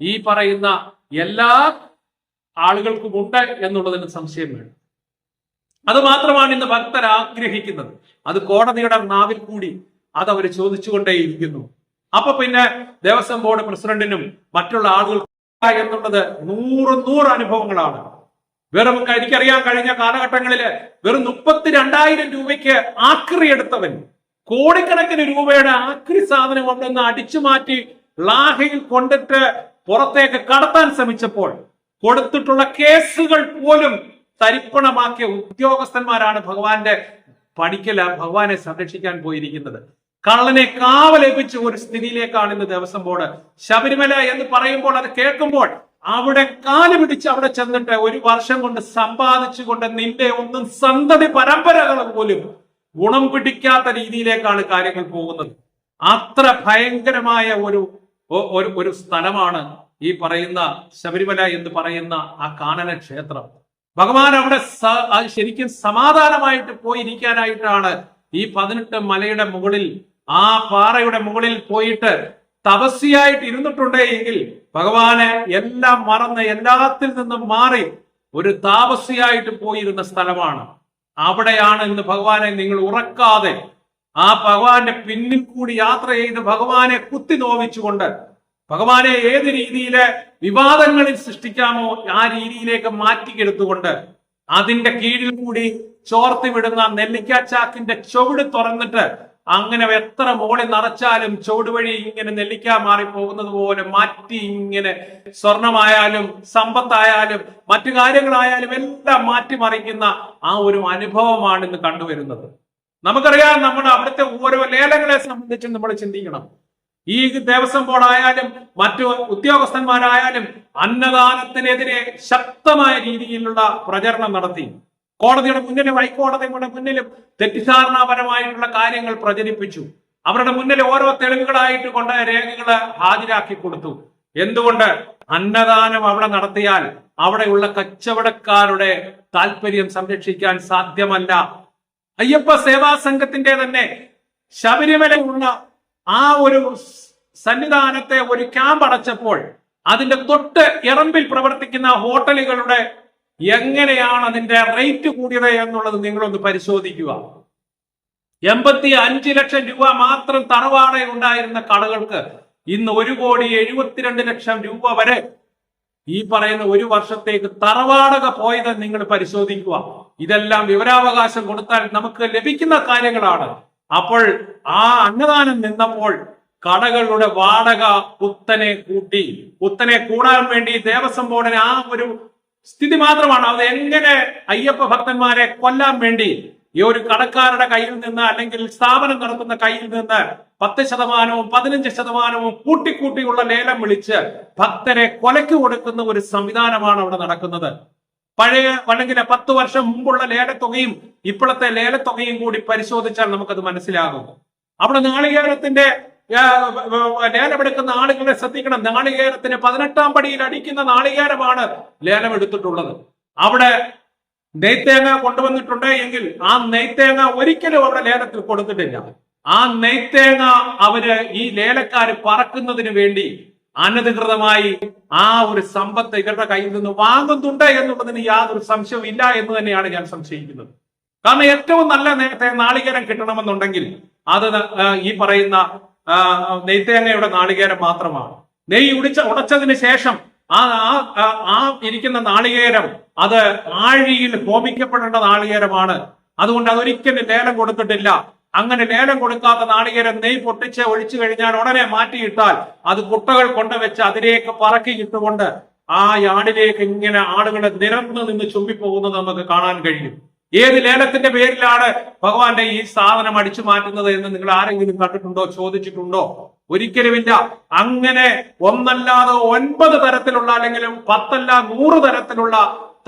Speaker 1: ഈ പറയുന്ന എല്ലാ ആളുകൾക്കും ഉണ്ട് എന്നുള്ളതിന് സംശയം വേണം. അത് മാത്രമാണ് ഇന്ന് ഭക്തർ ആഗ്രഹിക്കുന്നത്. അത് കോടതിയുടെ നാവിൽ കൂടി അത് അവർ ചോദിച്ചുകൊണ്ടേയിരിക്കുന്നു. അപ്പൊ പിന്നെ ദേവസ്വം ബോർഡ് പ്രസിഡന്റിനും മറ്റുള്ള ആളുകൾക്കും എന്നുള്ളത് നൂറ് നൂറ് അനുഭവങ്ങളാണ്. വെറും എനിക്കറിയാൻ കഴിഞ്ഞ കാലഘട്ടങ്ങളിൽ വെറും മുപ്പത്തി രണ്ടായിരം രൂപയ്ക്ക് ആക്രി എടുത്തവൻ. കോടിക്കണക്കിന് രൂപയുടെ ആക്രി സാധനം അവിടെ അടിച്ചു മാറ്റി ലാഹയിൽ കൊണ്ടിട്ട് പുറത്തേക്ക് കടത്താൻ ശ്രമിച്ചപ്പോൾ കൊടുത്തിട്ടുള്ള കേസുകൾ പോലും തരിപ്പണമാക്കിയ ഉദ്യോഗസ്ഥന്മാരാണ് ഭഗവാന്റെ പണിക്കല ഭഗവാനെ സംരക്ഷിക്കാൻ പോയിരിക്കുന്നത്. കള്ളനെ കാവലേപ്പിച്ച ഒരു സ്ഥിതിയിലേക്കാണ് ഇന്ന് ദേവസ്വം ബോർഡ് ശബരിമല എന്ന് പറയുമ്പോൾ അത് കേൾക്കുമ്പോൾ അവിടെ കാൽ പിടിച്ച് അവിടെ ചെന്നിട്ട് ഒരു വർഷം കൊണ്ട് സമ്പാദിച്ചുകൊണ്ട് നിന്റെ ഒന്നും സന്തതി പരമ്പരകൾ പോലും ഗുണം പിടിക്കാത്ത രീതിയിലേക്കാണ് കാര്യങ്ങൾ പോകുന്നത്. അത്ര ഭയങ്കരമായ ഒരു ഒരു സ്ഥലമാണ് ഈ പറയുന്ന ശബരിമല എന്ന് പറയുന്ന ആ കാനന ക്ഷേത്രം ഭഗവാൻ അവിടെ ശരിക്കും സമാധാനമായിട്ട് പോയിരിക്കാനായിട്ടാണ് ഈ പതിനെട്ട് മലയുടെ മുകളിൽ ആ പാറയുടെ മുകളിൽ പോയിട്ട് തപസ്യായിട്ട് ഇരുന്നിട്ടുണ്ടേ എങ്കിൽ ഭഗവാന് എല്ലാം മറന്ന് എല്ലാത്തിൽ നിന്നും മാറി ഒരു താപസ്യായിട്ട് പോയിരുന്ന സ്ഥലമാണ്. അവിടെയാണ് ഇന്ന് ഭഗവാനെ നിങ്ങൾ ഉറക്കാതെ ആ ഭഗവാന്റെ പിന്നിൽ കൂടി യാത്ര ചെയ്ത് ഭഗവാനെ കുത്തി നോവിച്ചുകൊണ്ട് ഭഗവാനെ ഏത് രീതിയിലെ വിവാദങ്ങളിൽ സൃഷ്ടിക്കാമോ ആ രീതിയിലേക്ക് മാറ്റിക്കെടുത്തുകൊണ്ട് അതിന്റെ കീഴിൽ കൂടി ചോർത്തി വിടുന്ന നെല്ലിക്കാച്ചാക്കിന്റെ ചുവട് തുറന്നിട്ട് അങ്ങനെ എത്ര മുകളിൽ നിറച്ചാലും ചുവടുവഴി ഇങ്ങനെ നെല്ലിക്ക മാറി പോകുന്നത് പോലെ മാറ്റി ഇങ്ങനെ സ്വർണമായാലും സമ്പത്തായാലും മറ്റു കാര്യങ്ങളായാലും എല്ലാം മാറ്റിമറിക്കുന്ന ആ ഒരു അനുഭവമാണ് ഇന്ന് കണ്ടുവരുന്നത്. നമുക്കറിയാം നമ്മുടെ അവിടുത്തെ ഓരോ ലേലങ്ങളെ സംബന്ധിച്ച് നമ്മൾ ചിന്തിക്കണം. ഈ ദേവസ്വം ബോർഡായാലും മറ്റു ഉദ്യോഗസ്ഥന്മാരായാലും അന്നദാനത്തിനെതിരെ ശക്തമായ രീതിയിലുള്ള പ്രചരണം നടത്തി. കോടതിയുടെ മുന്നിലും ഹൈക്കോടതിയുടെ മുന്നിലും തെറ്റിദ്ധാരണാപരമായിട്ടുള്ള കാര്യങ്ങൾ പ്രചരിപ്പിച്ചു. അവരുടെ മുന്നിൽ ഓരോ തെളിവുകളായിട്ട് കൊണ്ട് രേഖകൾ ഹാജരാക്കി കൊടുത്തു. എന്തുകൊണ്ട്? അന്നദാനം അവിടെ നടത്തിയാൽ അവിടെയുള്ള കച്ചവടക്കാരുടെ താല്പര്യം സംരക്ഷിക്കാൻ സാധ്യമല്ല. അയ്യപ്പ സേവാ സംഘത്തിന്റെ തന്നെ ശബരിമലയുള്ള ആ ഒരു സന്നിധാനത്തെ ഒരു ക്യാമ്പ് അടച്ചപ്പോൾ അതിന്റെ തൊട്ട് ഇറമ്പിൽ പ്രവർത്തിക്കുന്ന ഹോട്ടലുകളുടെ എങ്ങനെയാണ് അതിന്റെ റേറ്റ് കൂടിയത് എന്നുള്ളത് നിങ്ങളൊന്ന് പരിശോധിക്കുക. എൺപത്തി അഞ്ച് ലക്ഷം രൂപ മാത്രം തറവാട ഉണ്ടായിരുന്ന കടകൾക്ക് ഇന്ന് ഒരു കോടി എഴുപത്തിരണ്ട് ലക്ഷം രൂപ വരെ ഈ പറയുന്ന ഒരു വർഷത്തേക്ക് തറവാടക പോയത് നിങ്ങൾ പരിശോധിക്കുക. ഇതെല്ലാം വിവരാവകാശം കൊടുത്താൽ നമുക്ക് ലഭിക്കുന്ന കാര്യങ്ങളാണ്. അപ്പോൾ ആ അന്നദാനം നിന്നപ്പോൾ കടകളുടെ വാടക കുത്തനെ കൂട്ടി കുത്തനെ കൂടാൻ വേണ്ടി ദേവസ്വം ബോർഡിന് ആ ഒരു സ്ഥിതി മാത്രമാണ്. അത് എങ്ങനെ അയ്യപ്പ ഭക്തന്മാരെ കൊല്ലാൻ വേണ്ടി ഈ ഒരു കടക്കാരുടെ കയ്യിൽ നിന്ന് അല്ലെങ്കിൽ സ്ഥാപനം നടത്തുന്ന കയ്യിൽ നിന്ന് പത്ത് ശതമാനവും പതിനഞ്ച് ശതമാനവും കൂട്ടിക്കൂട്ടിയുള്ള ലേലം വിളിച്ച് ഭക്തരെ കൊലയ്ക്ക് കൊടുക്കുന്ന ഒരു സംവിധാനമാണ് അവിടെ നടക്കുന്നത്. പഴയ അല്ലെങ്കിൽ പത്ത് വർഷം മുമ്പുള്ള ലേലത്തുകയും ഇപ്പോഴത്തെ ലേലത്തുകയും കൂടി പരിശോധിച്ചാൽ നമുക്കത് മനസ്സിലാകും. അവിടെ നാളികേരത്തിന്റെ ലേലമെടുക്കുന്ന ആളുകളെ ശ്രദ്ധിക്കണം. നാളികേരത്തിന് പതിനെട്ടാം പടിയിൽ അടിക്കുന്ന നാളികേരമാണ് ലേലം എടുത്തിട്ടുള്ളത് അവിടെ നെയ്ത്തേങ്ങ കൊണ്ടുവന്നിട്ടുണ്ട് എങ്കിൽ ആ നെയ്ത്തേങ്ങ ഒരിക്കലും അവിടെ ലേലത്തിൽ കൊടുത്തിട്ടില്ല. ആ നെയ്ത്തേങ്ങ അവർ ഈ ലേലക്കാര് പറക്കുന്നതിന് വേണ്ടി അനധികൃതമായി ആ ഒരു സമ്പത്ത് ഇവരുടെ കയ്യിൽ നിന്ന് വാങ്ങുന്നുണ്ട് എന്നുള്ളതിന് യാതൊരു സംശയവും ഇല്ല എന്ന് തന്നെയാണ് ഞാൻ സംശയിക്കുന്നത്. കാരണം ഏറ്റവും നല്ല നേരത്തെ നാളികേരം കിട്ടണമെന്നുണ്ടെങ്കിൽ അത് ഈ പറയുന്ന ആ, നെയ്ത്തേങ്ങയുടെ നാളികേരം മാത്രമാണ്. നെയ്യ് ഉടിച്ച ഉടച്ചതിന് ശേഷം ആ ആ- ഇരിക്കുന്ന നാളികേരം അത് ആഴിയിൽ ഹോമിക്കപ്പെടേണ്ട നാളികേരമാണ്. അതുകൊണ്ട് അതൊരിക്കലും ലേലം കൊടുത്തിട്ടില്ല. അങ്ങനെ ലേലം കൊടുക്കാത്ത നാളികേരം നെയ് പൊട്ടിച്ച് ഒഴിച്ചു കഴിഞ്ഞാൽ ഉടനെ മാറ്റിയിട്ടാൽ അത് കുട്ടകൾ കൊണ്ടുവച്ച് അതിലേക്ക് പറക്കി ഇട്ടുകൊണ്ട് ആ യാർഡിലേക്ക് ഇങ്ങനെ ആളുകളെ നിരന്ന് നിന്ന് ചുമ്പിപ്പോകുന്നത് നമുക്ക് കാണാൻ കഴിയും. ഏത് ലേലത്തിന്റെ പേരിലാണ് ഭഗവാന്റെ ഈ സാധനം അടിച്ചു മാറ്റുന്നത് എന്ന് നിങ്ങൾ ആരെങ്കിലും കണ്ടിട്ടുണ്ടോ ചോദിച്ചിട്ടുണ്ടോ? ഒരിക്കലുമില്ല അങ്ങനെ ഒന്നല്ലാതെ ഒൻപത് തരത്തിലുള്ള അല്ലെങ്കിൽ പത്തല്ല നൂറ് തരത്തിലുള്ള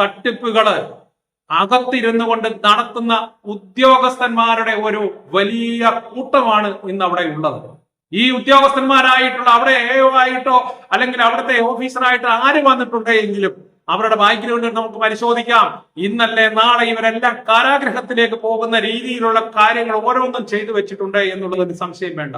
Speaker 1: തട്ടിപ്പുകൾ അകത്തിരുന്നു കൊണ്ട് നടത്തുന്ന ഉദ്യോഗസ്ഥന്മാരുടെ ഒരു വലിയ കൂട്ടമാണ് ഇന്ന് അവിടെ ഉള്ളത്. ഈ ഉദ്യോഗസ്ഥന്മാരായിട്ടുള്ള അവിടെ എ ആയിട്ടോ അല്ലെങ്കിൽ അവിടുത്തെ ഓഫീസറായിട്ടോ ആര് വന്നിട്ടുണ്ടെങ്കിലും അവരുടെ ബാക്ക്ഗ്രൗണ്ടിൽ നമുക്ക് പരിശോധിക്കാം. ഇന്നല്ലേ നാളെ ഇവരെല്ലാം കാരാഗ്രഹത്തിലേക്ക് പോകുന്ന രീതിയിലുള്ള കാര്യങ്ങൾ ഓരോന്നും ചെയ്തു വെച്ചിട്ടുണ്ട് എന്നുള്ളതിന് സംശയം വേണ്ട.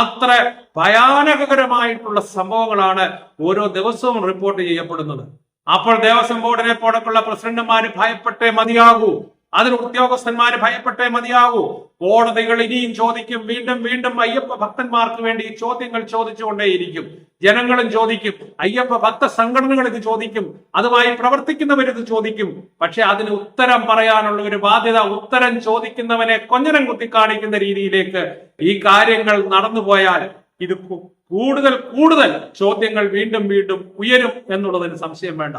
Speaker 1: അത്ര ഭയാനകരമായിട്ടുള്ള സംഭവങ്ങളാണ് ഓരോ ദിവസവും റിപ്പോർട്ട് ചെയ്യപ്പെടുന്നത്. അപ്പോൾ ദേവസ്വം ബോർഡിനെ പോലൊക്കെയുള്ള പ്രസിഡന്റുമാര് ഭയപ്പെട്ടേ മതിയാകൂ. അതിന് ഉദ്യോഗസ്ഥന്മാര് ഭയപ്പെട്ടേ മതിയാകൂ. കോടതികൾ ഇനിയും ചോദിക്കും. വീണ്ടും വീണ്ടും അയ്യപ്പ ഭക്തന്മാർക്ക് വേണ്ടി ചോദ്യങ്ങൾ ചോദിച്ചുകൊണ്ടേയിരിക്കും. ജനങ്ങളും ചോദിക്കും. അയ്യപ്പ ഭക്ത സംഘടനകൾ ഇത് ചോദിക്കും. അതുമായി പ്രവർത്തിക്കുന്നവർ ഇത് ചോദിക്കും. പക്ഷെ അതിന് ഉത്തരം പറയാനുള്ള ഒരു ബാധ്യത ഉത്തരം ചോദിക്കുന്നവനെ കൊഞ്ഞനം കുത്തി കാണിക്കുന്ന രീതിയിലേക്ക് ഈ കാര്യങ്ങൾ നടന്നുപോയാൽ ഇത് കൂടുതൽ കൂടുതൽ ചോദ്യങ്ങൾ വീണ്ടും വീണ്ടും ഉയരും എന്നുള്ളതിന് സംശയം വേണ്ട.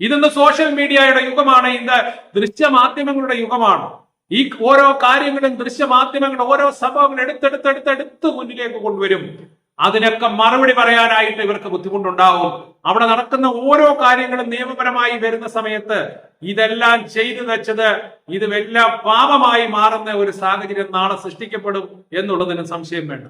Speaker 1: ഇന്ന് സോഷ്യൽ മീഡിയയുടെ യുഗമാണ്? ഇന്ന് ദൃശ്യമാധ്യമങ്ങളുടെ യുഗമാണ്. ഈ ഓരോ കാര്യങ്ങളും ദൃശ്യമാധ്യമങ്ങൾ ഓരോ സംഭവങ്ങൾ എടുത്തെടുത്തെടുത്തെടുത്ത് മുന്നിലേക്ക് കൊണ്ടുവരും. അതിനൊക്കെ മറുപടി പറയാനായിട്ട് ഇവർക്ക് ബുദ്ധിമുട്ടുണ്ടാവും. അവിടെ നടക്കുന്ന ഓരോ കാര്യങ്ങളും നിയമപരമായി വരുന്ന സമയത്ത് ഇതെല്ലാം ചെയ്തു വെച്ചത് ഇത് വലിയ പാപമായി മാറുന്ന ഒരു സാഹചര്യം നാളെ സൃഷ്ടിക്കപ്പെടും എന്നുള്ളതിന് സംശയം വേണ്ട.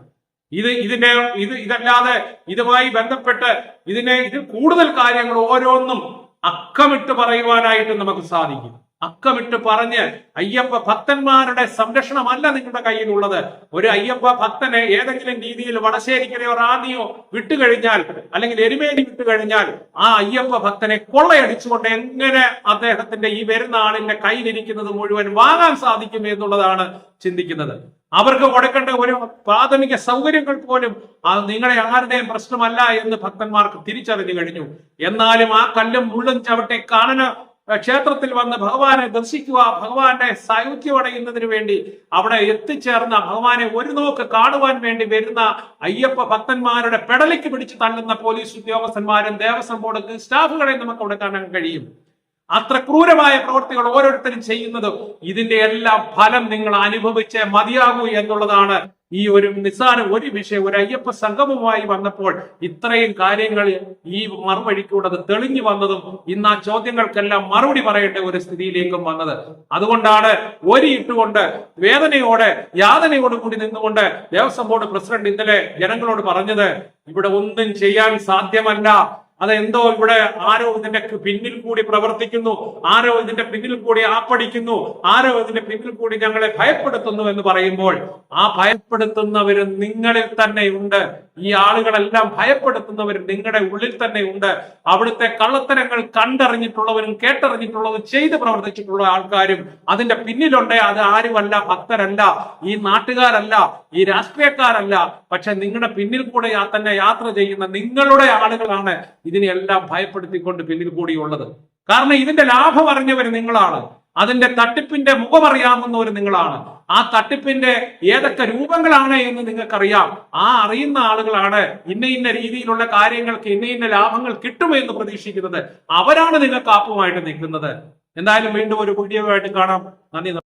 Speaker 1: ഇത് ഇതിന്റെ ഇത് ഇതല്ലാതെ ഇതുമായി ബന്ധപ്പെട്ട് ഇതിനെ ഇത് കൂടുതൽ കാര്യങ്ങൾ ഓരോന്നും അക്കമിട്ട് പറയുവാനായിട്ട് നമുക്ക് സാധിക്കും. അക്കമിട്ട് പറഞ്ഞ് അയ്യപ്പ ഭക്തന്മാരുടെ സംരക്ഷണമല്ല നിങ്ങളുടെ കയ്യിലുള്ളത്. ഒരു അയ്യപ്പ ഭക്തനെ ഏതെങ്കിലും രീതിയിൽ വടശ്ശേരിക്കരയോ റാന്നിയോ വിട്ടുകഴിഞ്ഞാൽ അല്ലെങ്കിൽ എരുമേലി വിട്ടുകഴിഞ്ഞാൽ ആ അയ്യപ്പ ഭക്തനെ കൊള്ളയടിച്ചുകൊണ്ട് എങ്ങനെ അദ്ദേഹത്തിന്റെ ഈ വരുന്ന ആളിന്റെ കയ്യിലിരിക്കുന്നത് മുഴുവൻ വാങ്ങാൻ സാധിക്കും എന്നുള്ളതാണ് ചിന്തിക്കുന്നത്. അവർക്ക് കൊടുക്കേണ്ട ഒരു പ്രാഥമിക സൗകര്യങ്ങൾ പോലും അത് നിങ്ങളെ ആരുടെയും പ്രശ്നമല്ല എന്ന് ഭക്തന്മാർക്ക് തിരിച്ചറിഞ്ഞു കഴിഞ്ഞു. എന്നാലും ആ കല്ലും മുള്ളും ചവിട്ടെ കാനന ക്ഷേത്രത്തിൽ വന്ന് ഭഗവാനെ ദർശിക്കുക ഭഗവാന്റെ സായുധ്യം അടയുന്നതിന് വേണ്ടി അവിടെ എത്തിച്ചേർന്ന ഭഗവാനെ ഒരു നോക്ക് കാണുവാൻ വേണ്ടി വരുന്ന അയ്യപ്പ ഭക്തന്മാരുടെ പെടലിക്ക് പിടിച്ച് തള്ളുന്ന പോലീസ് ഉദ്യോഗസ്ഥന്മാരും ദേവസ്വം ബോർഡ് സ്റ്റാഫുകളെ നമുക്ക് അവിടെ കാണാൻ കഴിയും. അത്ര ക്രൂരമായ പ്രവൃത്തികൾ ഓരോരുത്തരും ചെയ്യുന്നത് ഇതിന്റെ എല്ലാ ഫലം നിങ്ങൾ അനുഭവിച്ച് മതിയാകൂ എന്നുള്ളതാണ് ഈ ഒരു നിസ്സാരം ഒരു വിഷയം ഒരു അയ്യപ്പ സംഗമവുമായി വന്നപ്പോൾ ഇത്രയും കാര്യങ്ങൾ ഈ മറുവഴിക്കൂടെ തെളിഞ്ഞു വന്നതും ഇന്ന് ആ ചോദ്യങ്ങൾക്കെല്ലാം മറുപടി പറയേണ്ട ഒരു സ്ഥിതിയിലേക്കും വന്നത്. അതുകൊണ്ടാണ് ഒരു ഇട്ടുകൊണ്ട് വേദനയോടെ യാതനയോട് കൂടി നിന്നുകൊണ്ട് ദേവസ്വം ബോർഡ് പ്രസിഡന്റ് ഇന്നലെ ജനങ്ങളോട് പറഞ്ഞത് ഇവിടെ ഒന്നും ചെയ്യാൻ സാധ്യമല്ല. അതെന്തോ ഇവിടെ ആരോ ഇതിന്റെ പിന്നിൽ കൂടി പ്രവർത്തിക്കുന്നു ആരോ ഇതിന്റെ പിന്നിൽ കൂടി ആപ്പടിക്കുന്നു ആരോ ഇതിന്റെ പിന്നിൽ കൂടി ഞങ്ങളെ ഭയപ്പെടുത്തുന്നു എന്ന് പറയുമ്പോൾ ആ ഭയപ്പെടുത്തുന്നവർ നിങ്ങളിൽ തന്നെ ഉണ്ട്. ഈ ആളുകളെല്ലാം ഭയപ്പെടുത്തുന്നവർ നിങ്ങളുടെ ഉള്ളിൽ തന്നെ ഉണ്ട്. അവിടുത്തെ കള്ളത്തരങ്ങൾ കണ്ടറിഞ്ഞിട്ടുള്ളവരും കേട്ടറിഞ്ഞിട്ടുള്ളവരും ചെയ്ത് പ്രവർത്തിച്ചിട്ടുള്ള ആൾക്കാരും അതിന്റെ പിന്നിലുണ്ട്. അത് ആരുമല്ല ഭക്തരല്ല ഈ നാട്ടുകാരല്ല ഈ രാഷ്ട്രീയക്കാരല്ല. പക്ഷെ നിങ്ങളുടെ പിന്നിൽ കൂടെ തന്നെ യാത്ര ചെയ്യുന്ന നിങ്ങളുടെ ആളുകളാണ് ഇതിനെല്ലാം ഭയപ്പെടുത്തിക്കൊണ്ട് പിന്നിൽ കൂടിയുള്ളത്. കാരണം ഇതിന്റെ ലാഭം അറിഞ്ഞവർ നിങ്ങളാണ്. അതിന്റെ തട്ടിപ്പിന്റെ മുഖമറിയാവുന്നവർ നിങ്ങളാണ്. ആ തട്ടിപ്പിന്റെ ഏതൊക്കെ രൂപങ്ങളാണ് എന്ന് നിങ്ങൾക്കറിയാം. ആ അറിയുന്ന ആളുകളാണ് ഇന്ന ഇന്ന രീതിയിലുള്ള കാര്യങ്ങൾക്ക് ഇന്ന ഇന്ന ലാഭങ്ങൾ കിട്ടുമെന്ന് പ്രതീക്ഷിക്കുന്നത്. അവരാണ് നിങ്ങൾക്ക് ആപ്പുമായിട്ട് നിൽക്കുന്നത്. എന്തായാലും വീണ്ടും ഒരു വീഡിയോ ആയിട്ട് കാണാം. നന്ദി